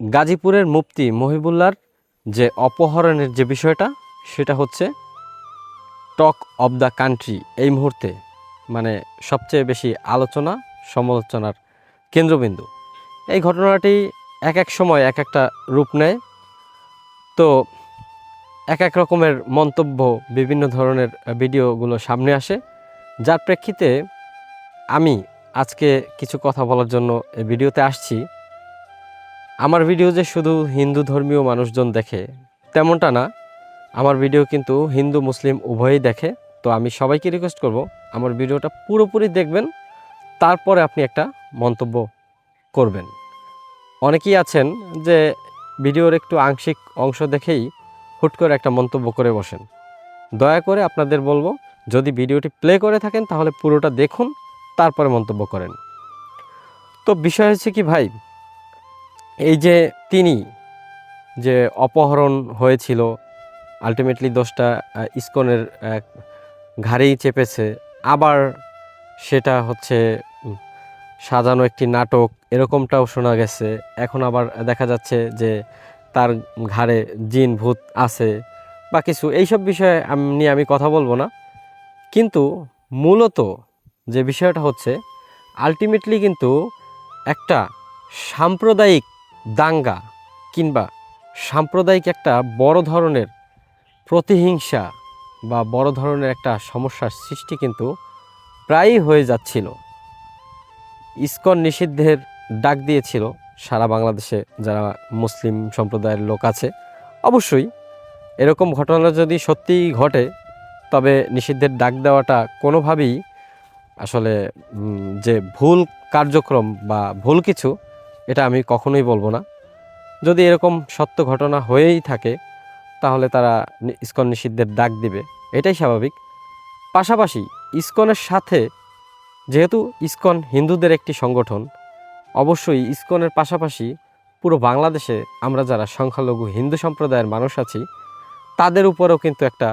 গাজীপুরের মুফতি মহিবুল্লার যে অপহরণের যে বিষয়টা, সেটা হচ্ছে টক অব দ্য কান্ট্রি এই মুহূর্তে মানে সবচেয়ে বেশি আলোচনা, সমালোচনার কেন্দ্রবিন্দু। এই ঘটনাটি এক এক সময় এক একটা রূপ নেয়। তো এক এক রকমের মন্তব্য বিভিন্ন ধরনের ভিডিওগুলো সামনে আসে। যার প্রেক্ষিতে আমি আজকে কিছু কথা বলার জন্য এই ভিডিওতে আসছি। আমার ভিডিও যে শুধু হিন্দু ধর্মীয় মানুষজন দেখে, তেমনটা না। আমার ভিডিও কিন্তু হিন্দু, মুসলিম উভয়ই দেখে। তো আমি সবাইকে রিকোয়েস্ট করব, আমার ভিডিওটা পুরোপুরি দেখবেন, তারপরে আপনি একটা মন্তব্য করবেন। অনেকেই আছেন যে ভিডিওর একটু আংশিক অংশ দেখেই হুট করে একটা মন্তব্য করে বসেন। দয়া করে আপনাদের বলব, যদি ভিডিওটি প্লে করে থাকেন, তাহলে পুরোটা দেখুন, তারপরে মন্তব্য করেন। তো বিষয় হচ্ছে কি ভাই এই যে তিনি যে অপহরণ হয়েছিল আলটিমেটলি দোষটা ইসকনের ঘাড়েই চেপেছে, আবার সেটা হচ্ছে সাজানো একটি নাটক, এরকমটাও শোনা গেছে। এখন আবার দেখা যাচ্ছে যে তার ঘাড়ে জিন, ভূত আছে বা কিছু। এইসব বিষয়ে আম- আমি কথা বলব না। কিন্তু মূলত যে বিষয়টা হচ্ছে আলটিমেটলি কিন্তু একটা সাম্প্রদায়িক দাঙ্গা কিংবা সাম্প্রদায়িক একটা বড় ধরনের প্রতিহিংসা বা বড় ধরনের একটা সমস্যার সৃষ্টি কিন্তু প্রায়ই হয়ে যাচ্ছিল। ইস্কন নিষিদ্ধের ডাক দিয়েছিল সারা বাংলাদেশে যারা মুসলিম সম্প্রদায়ের লোক আছে। অবশ্যই এরকম ঘটনা যদি সত্যিই ঘটে, তবে নিষিদ্ধের ডাক দেওয়াটা কোনোভাবেই আসলে যে ভুল কার্যক্রম বা ভুল কিছু এটা আমি কখনোই বলব না। যদি এরকম সত্য ঘটনা হয়েই থাকে, তাহলে তারা ইস্কন নিষিদ্ধের ডাক দিবে। এটাই স্বাভাবিক। পাশাপাশি ইস্কনের সাথে, যেহেতু ইস্কন হিন্দুদের একটি সংগঠন, অবশ্যই ইস্কনের পাশাপাশি পুরো বাংলাদেশে আমরা যারা সংখ্যালঘু হিন্দু সম্প্রদায়ের মানুষ আছি, তাদের উপরেও কিন্তু একটা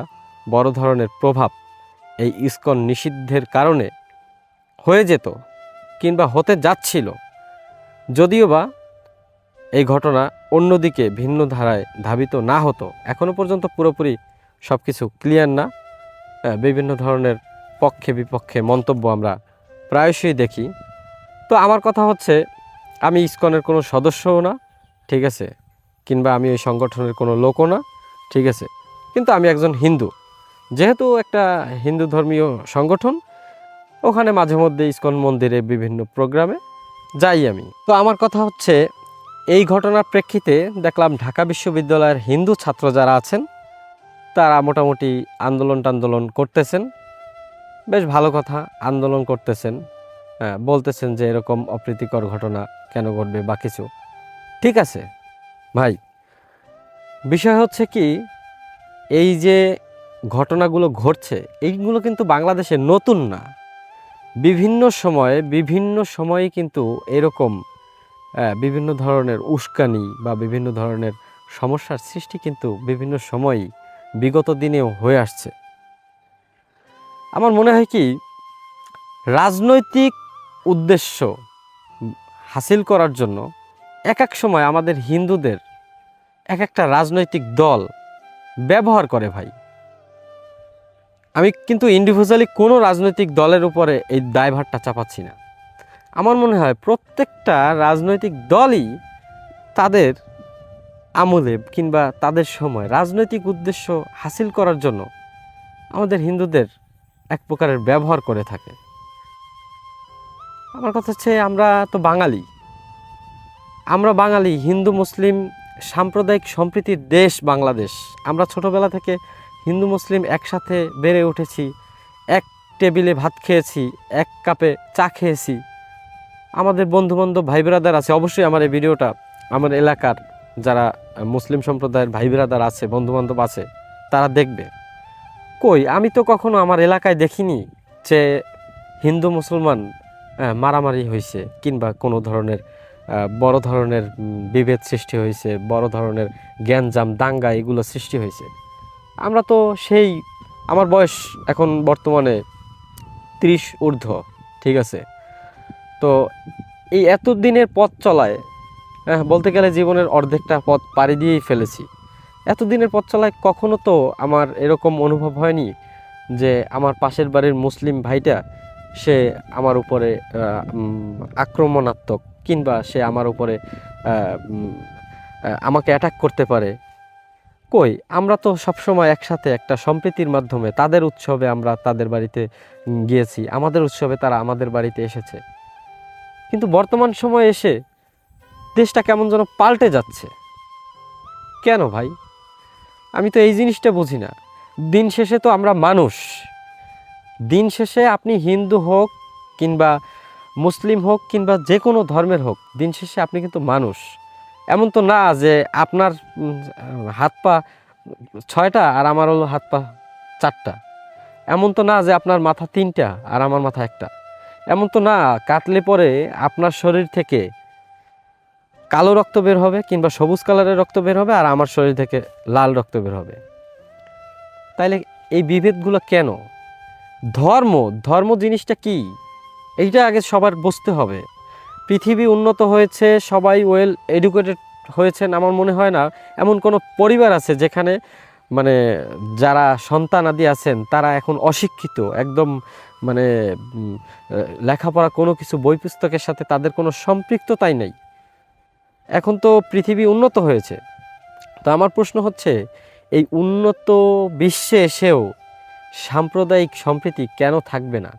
বড় ধরনের প্রভাব এই ইস্কন নিষিদ্ধের কারণে হয়ে যেত কিংবা হতে যাচ্ছিল। যদিও বা এই ঘটনা অন্যদিকে ভিন্ন ধারায় ধাবিত না হতো এখনও পর্যন্ত পুরোপুরি সব কিছু ক্লিয়ার না বিভিন্ন ধরনের পক্ষে বিপক্ষে মন্তব্য আমরা প্রায়শই দেখি। তো আমার কথা হচ্ছে, আমি ইসকনের কোনো সদস্যও না, ঠিক আছে, কিংবা আমি ওই সংগঠনের কোনো লোকও না, ঠিক আছে, কিন্তু আমি একজন হিন্দু। যেহেতু একটা হিন্দু ধর্মীয় সংগঠন, ওখানে মাঝে মধ্যে ইসকন মন্দিরে বিভিন্ন প্রোগ্রামে যাই আমি। তো আমার কথা হচ্ছে এই ঘটনার প্রেক্ষিতে দেখলাম ঢাকা বিশ্ববিদ্যালয়ের হিন্দু ছাত্র যারা আছেন তারা মোটামুটি আন্দোলন টান্দোলন করতেছেন। বেশ ভালো কথা আন্দোলন করতেছেন। হ্যাঁ, বলতেছেন যে এরকম অপ্রীতিকর ঘটনা কেন ঘটবে বা কিছু। ঠিক আছে ভাই। বিষয় হচ্ছে কি এই যে ঘটনাগুলো ঘটছে এইগুলো কিন্তু বাংলাদেশে নতুন না। বিভিন্ন সময়ে বিভিন্ন সময়ে কিন্তু এরকম বিভিন্ন ধরনের উস্কানি বা বিভিন্ন ধরনের সমস্যার সৃষ্টি কিন্তু বিভিন্ন সময়ই বিগত দিনেও হয়ে আসছে। আমার মনে হয় কি, রাজনৈতিক উদ্দেশ্য হাসিল করার জন্য এক এক সময় আমাদের হিন্দুদের এক একটা রাজনৈতিক দল ব্যবহার করে ভাই। আমি কিন্তু ইন্ডিভিজুয়ালি কোনো রাজনৈতিক দলের উপরে এই দায়ভারটা চাপাচ্ছি না। আমার মনে হয় প্রত্যেকটা রাজনৈতিক দলই তাদের আমলে কিংবা তাদের সময় রাজনৈতিক উদ্দেশ্য হাসিল করার জন্য আমাদের হিন্দুদের এক প্রকারের ব্যবহার করে থাকে। আমার কথা হচ্ছে আমরা তো বাঙালি। আমরা বাঙালি, হিন্দু, মুসলিম, সাম্প্রদায়িক সম্প্রীতির দেশ বাংলাদেশ। আমরা ছোটবেলা থেকে হিন্দু মুসলিম একসাথে বেড়ে উঠেছি, এক টেবিলে ভাত খেয়েছি, এক কাপে চা খেয়েছি। আমাদের বন্ধুবান্ধব ভাই ব্রাদার আছে, অবশ্যই আমার এই ভিডিওটা আমার এলাকার যারা মুসলিম সম্প্রদায়ের ভাই ব্রাদার আছে, বন্ধুবান্ধব আছে, তারা দেখবে। কই, আমি তো কখনো আমার এলাকায় দেখিনি যে হিন্দু মুসলমান মারামারি হয়েছে কিংবা কোনো ধরনের বড় ধরনের বিভেদ সৃষ্টি হয়েছে, বড় ধরনের জ্ঞানজাম দাঙ্গা এগুলো সৃষ্টি হয়েছে। আমরা তো সেই, আমার বয়স এখন বর্তমানে ত্রিশ ঊর্ধ্ব, ঠিক আছে? তো এই এত দিনের পথ চলায় হ্যাঁ বলতে গেলে জীবনের অর্ধেকটা পথ পাড়ি দিয়েই ফেলেছি। এতদিনের পথ চলায় কখনো তো আমার এরকম অনুভব হয়নি যে আমার পাশের বাড়ির মুসলিম ভাইটা সে আমার উপরে আক্রমণাত্মক কিংবা সে আমার উপরে আমাকে অ্যাটাক করতে পারে। কই, আমরা তো সবসময় একসাথে একটা সম্প্রীতির মাধ্যমে তাদের উৎসবে আমরা তাদের বাড়িতে গিয়েছি। আমাদের উৎসবে তারা আমাদের বাড়িতে এসেছে। কিন্তু বর্তমান সময়ে এসে দেশটা কেমন যেন পাল্টে যাচ্ছে। কেন ভাই? আমি তো এই জিনিসটা বুঝি না। দিন শেষে তো আমরা মানুষ। দিন শেষে আপনি হিন্দু হোক কিংবা মুসলিম হোক কিংবা যে কোনো ধর্মের হোক, দিন শেষে আপনি কিন্তু মানুষ। এমন তো না যে আপনার হাত পা ছয়টা আর আমার হলো হাত পা চারটা। এমন তো না যে আপনার মাথা তিনটা আর আমার মাথা একটা। এমন তো না, কাটলে পরে আপনার শরীর থেকে কালো রক্ত বের হবে কিংবা সবুজ কালারের রক্ত বের হবে আর আমার শরীর থেকে লাল রক্ত বের হবে। তাইলে এই বিভেদগুলো কেন? ধর্ম ধর্ম জিনিসটা কি? এইটা আগে সবার বুঝতে হবে। পৃথিবী উন্নত হয়েছে, সবাই ওয়েল এডুকেটেড হয়েছেন আমার মনে হয় না। এমন কোনো পরিবার আছে যেখানে মানে যারা সন্তান আদি আছেন, তারা এখন অশিক্ষিত, একদম মানে লেখাপড়া কোনো কিছু, বই পুস্তকের সাথে তাদের কোনো সম্পৃক্ততাই নেই। এখন তো পৃথিবী উন্নত হয়েছে। তো আমার প্রশ্ন হচ্ছে, এই উন্নত বিশ্বে এসেও সাম্প্রদায়িক সম্প্রীতি কেন থাকবে না?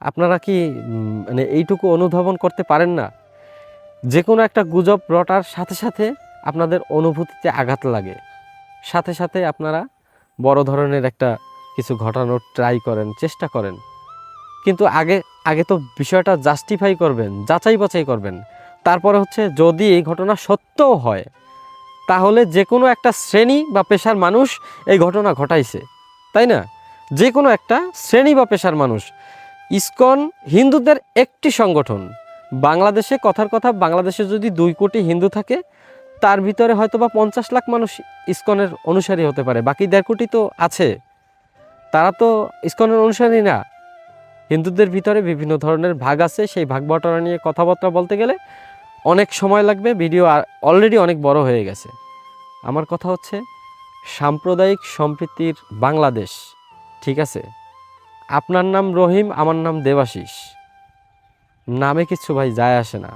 আপনারা কি মানে এইটুকু অনুধাবন করতে পারেন না? যে কোনো একটা গুজব রটার সাথে সাথে আপনাদের অনুভূতিতে আঘাত লাগে। সাথে সাথে আপনারা বড় ধরনের একটা কিছু ঘটানোর ট্রাই করেন, চেষ্টা করেন। কিন্তু আগে আগে তো বিষয়টা জাস্টিফাই করবেন, যাচাই বাছাই করবেন। তারপরে হচ্ছে যদি এই ঘটনা সত্যও হয়, তাহলে যে কোনো একটা শ্রেণি বা পেশার মানুষ এই ঘটনা ঘটাইছে, তাই না? যে কোনো একটা শ্রেণি বা পেশার মানুষ। ইসকন হিন্দুদের একটি সংগঠন। বাংলাদেশে কথার কথা, বাংলাদেশে যদি দুই কোটি হিন্দু থাকে, তার ভিতরে হয়তো বা পঞ্চাশ লাখ মানুষ ইসকনের অনুসারী হতে পারে, বাকি দেড় কোটি তো আছে। তারা তো ইসকনের অনুসারী না। হিন্দুদের ভিতরে বিভিন্ন ধরনের ভাগ আছে, সেই ভাগ বটনা নিয়ে কথাবার্তা বলতে গেলে অনেক সময় লাগবে, ভিডিও অলরেডি অনেক বড় হয়ে গেছে। আমার কথা হচ্ছে সাম্প্রদায়িক সম্প্রীতির বাংলাদেশ, ঠিক আছে? আপনার নাম রহিম, আমার নাম দেবাশিস। নামে কিছু ভাই যায় আসে না।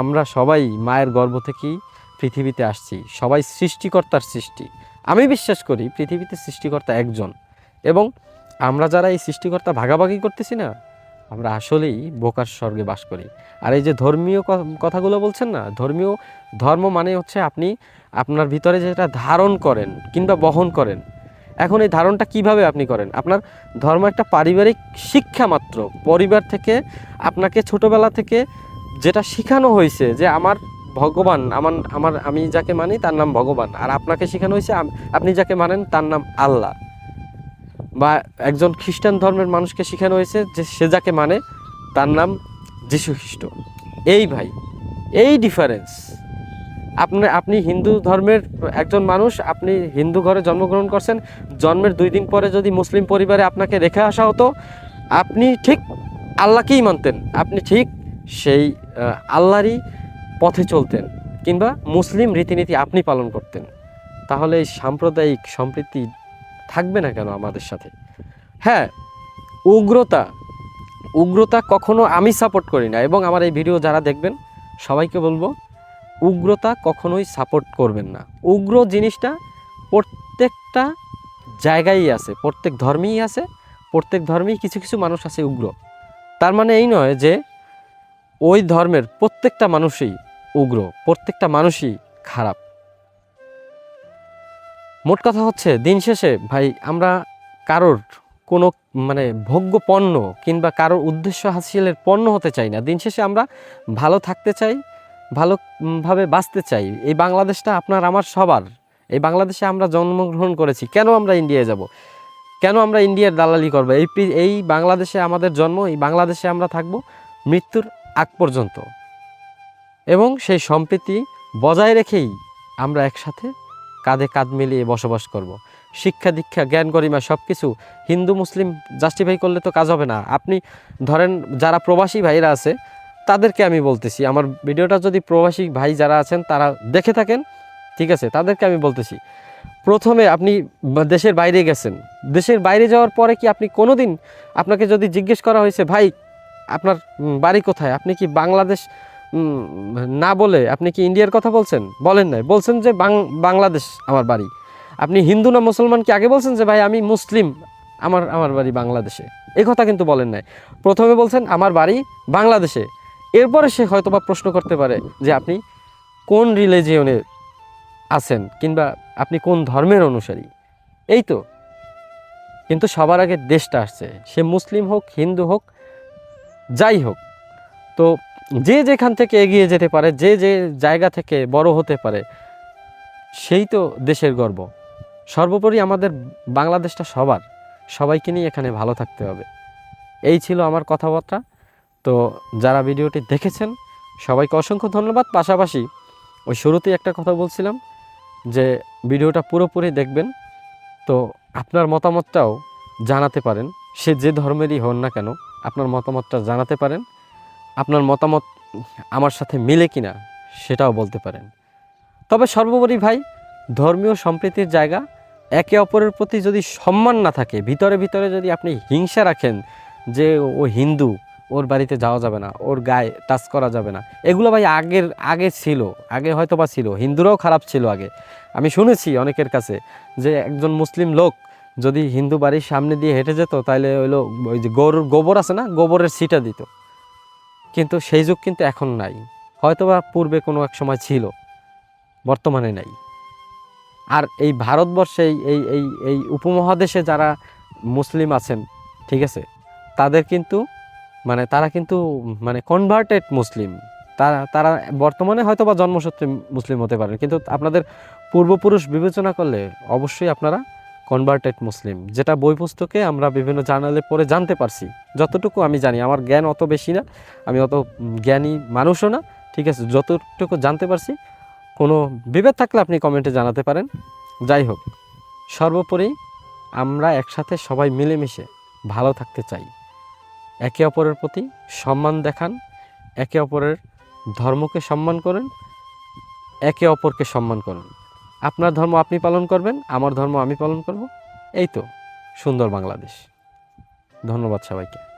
আমরা সবাই মায়ের গর্ভ থেকেই পৃথিবীতে আসছি। সবাই সৃষ্টিকর্তার সৃষ্টি। আমি বিশ্বাস করি পৃথিবীতে সৃষ্টিকর্তা একজন। এবং আমরা যারা এই সৃষ্টিকর্তা ভাগাভাগি করতেছি না, আমরা আসলেই বোকার স্বর্গে বাস করি। আর এই যে ধর্মীয় কথাগুলো বলছেন না, ধর্মীয়, ধর্ম মানে হচ্ছে আপনি আপনার ভিতরে যেটা ধারণ করেন কিংবা বহন করেন এখন এই ধারণটা কীভাবে আপনি করেন? আপনার ধর্ম একটা পারিবারিক শিক্ষা মাত্র। পরিবার থেকে আপনাকে ছোটবেলা থেকে যেটা শেখানো হয়েছে যে আমার ভগবান, আমার আমার, আমি যাকে মানি তার নাম ভগবান। আর আপনাকে শেখানো হয়েছে আপনি যাকে মানেন তার নাম আল্লাহ। বা একজন খ্রিস্টান ধর্মের মানুষকে শেখানো হয়েছে যে সে যাকে মানে তার নাম যীশু খ্রিস্ট এই ভাই, এই ডিফারেন্স আপনি আপনি হিন্দু ধর্মের একজন মানুষ, আপনি হিন্দু ঘরে জন্মগ্রহণ করছেন, জন্মের দুই দিন পরে যদি মুসলিম পরিবারে আপনাকে রেখে আসা হতো, আপনি ঠিক আল্লাহকেই মানতেন, আপনি ঠিক সেই আল্লাহরই পথে চলতেন, কিংবা মুসলিম রীতিনীতি আপনি পালন করতেন, তাহলে এই সাম্প্রদায়িক সম্প্রীতি থাকবে না কেন আমাদের সাথে? হ্যাঁ উগ্রতা উগ্রতা কখনো আমি সাপোর্ট করি না, এবং আমার এই ভিডিও যারা দেখবেন, সবাইকে বলব উগ্রতা কখনোই সাপোর্ট করবেন না। উগ্র জিনিসটা প্রত্যেকটা জায়গায় আছে, প্রত্যেক ধর্মেই আছে, প্রত্যেক ধর্মেই কিছু কিছু মানুষ আছে উগ্র। তার মানে এই নয় যে ওই ধর্মের প্রত্যেকটা মানুষই উগ্র, প্রত্যেকটা মানুষই খারাপ। মোট কথা হচ্ছে, দিন শেষে ভাই আমরা কারোর কোনো মানে ভোগ্য পণ্য কিংবা কারোর উদ্দেশ্য হাসিলের পণ্য হতে চাই না। দিন শেষে আমরা ভালো থাকতে চাই ভালোভাবে বাঁচতে চাই। এই বাংলাদেশটা আপনার, আমার সবার। এই বাংলাদেশে আমরা জন্মগ্রহণ করেছি। কেন আমরা ইন্ডিয়ায় যাব? কেন আমরা ইন্ডিয়ার দালালি করব? এই এই বাংলাদেশে আমাদের জন্ম, এই বাংলাদেশে আমরা থাকব মৃত্যুর আগ পর্যন্ত। এবং সেই সম্প্রীতি বজায় রেখেই আমরা একসাথে কাঁধে কাঁধ মিলিয়ে বসবাস করব। শিক্ষা, দীক্ষা, জ্ঞান, গরিমা সব কিছু হিন্দু, মুসলিম জাস্টিফাই করলে তো কাজ হবে না। আপনি ধরেন, যারা প্রবাসী ভাইরা আছে তাদেরকে আমি বলতেছি। আমার ভিডিওটা যদি প্রবাসী ভাই যারা আছেন, তারা দেখে থাকেন, ঠিক আছে? তাদেরকে আমি বলতেছি। প্রথমে আপনি দেশের বাইরে গেছেন। দেশের বাইরে যাওয়ার পরে কি আপনি কোনোদিন আপনাকে যদি জিজ্ঞেস করা হয়েছে, ভাই, আপনার বাড়ি কোথায়? আপনি কি বাংলাদেশ না বলে আপনি কি ইন্ডিয়ার কথা বলছেন? বলেন নাই। বলছেন যে বাংলাদেশ আমার বাড়ি। আপনি হিন্দু না মুসলমান কি আগে বলছেন যে, ভাই, আমি মুসলিম, আমার আমার বাড়ি বাংলাদেশে? এই কথা কিন্তু বলেন নাই। প্রথমে বলছেন, আমার বাড়ি বাংলাদেশে। এরপরে সে হয়তো বা প্রশ্ন করতে পারে যে আপনি কোন রিলিজিয়নে আছেন কিংবা আপনি কোন ধর্মের অনুসারী? এই তো। কিন্তু সবার আগে দেশটা আসছে। সে মুসলিম হোক, হিন্দু হোক, যাই হোক। তো যে যেখান থেকে এগিয়ে যেতে পারে, যে যে জায়গা থেকে বড় হতে পারে, সেই তো দেশের গর্ব। সর্বোপরি আমাদের বাংলাদেশটা সবার। সবাইকে নিয়ে এখানে ভালো থাকতে হবে। এই ছিল আমার কথাবার্তা। তো যারা ভিডিওটি দেখেছেন, সবাইকে অসংখ্য ধন্যবাদ। পাশাপাশি ওই শুরুতেই একটা কথা বলছিলাম যে ভিডিওটা পুরোপুরি দেখবেন, তো আপনার মতামতটাও জানাতে পারেন। সে যে ধর্মেরই হন না কেন, আপনার মতামতটা জানাতে পারেন। আপনার মতামত আমার সাথে মিলে কিনা সেটাও বলতে পারেন। তবে সর্বোপরি ভাই, ধর্মীয় সম্প্রীতির জায়গা, একে অপরের প্রতি যদি সম্মান না থাকে, ভিতরে ভিতরে যদি আপনি হিংসা রাখেন যে ও হিন্দু ওর বাড়িতে যাওয়া যাবে না, ওর গায়ে টাচ করা যাবে না। এগুলো ভাই আগের, আগে ছিল, আগে হয়তো বা ছিল, হিন্দুরাও খারাপ ছিল আগে। আমি শুনেছি অনেকের কাছে যে একজন মুসলিম লোক যদি হিন্দু বাড়ির সামনে দিয়ে হেঁটে যেত তাহলে হইল ওই যে গরুর গোবর আছে না, গোবরের সিটা দিত। কিন্তু সেই যুগ কিন্তু এখন নাই। হয়তোবা পূর্বে কোনো এক সময় ছিল, বর্তমানে নাই। আর এই ভারতবর্ষে এই এই এই এই উপমহাদেশে যারা মুসলিম আছেন, ঠিক আছে, তাদের কিন্তু মানে তারা কিন্তু মানে কনভার্টেড মুসলিম তারা তারা বর্তমানে হয়তো বা জন্মসূত্রে মুসলিম হতে পারেন। কিন্তু আপনাদের পূর্বপুরুষ বিবেচনা করলে অবশ্যই আপনারা কনভার্টেড মুসলিম যেটা বই পুস্তকে আমরা বিভিন্ন জার্নালে পড়ে জানতে পারছি। যতটুকু আমি জানি, আমার জ্ঞান অত বেশি না, আমি অত জ্ঞানী মানুষও না, ঠিক আছে? যতটুকু জানতে পারছি, কোনো বিভেদ থাকলে আপনি কমেন্টে জানাতে পারেন। যাই হোক, সর্বোপরি আমরা একসাথে সবাই মিলেমিশে ভালো থাকতে চাই। একে অপরের প্রতি সম্মান দেখান, একে অপরের ধর্মকে সম্মান করেন, একে অপরকে সম্মান করেন। আপনার ধর্ম আপনি পালন করবেন, আমার ধর্ম আমি পালন করব। এই তো সুন্দর বাংলাদেশ। ধন্যবাদ সবাইকে।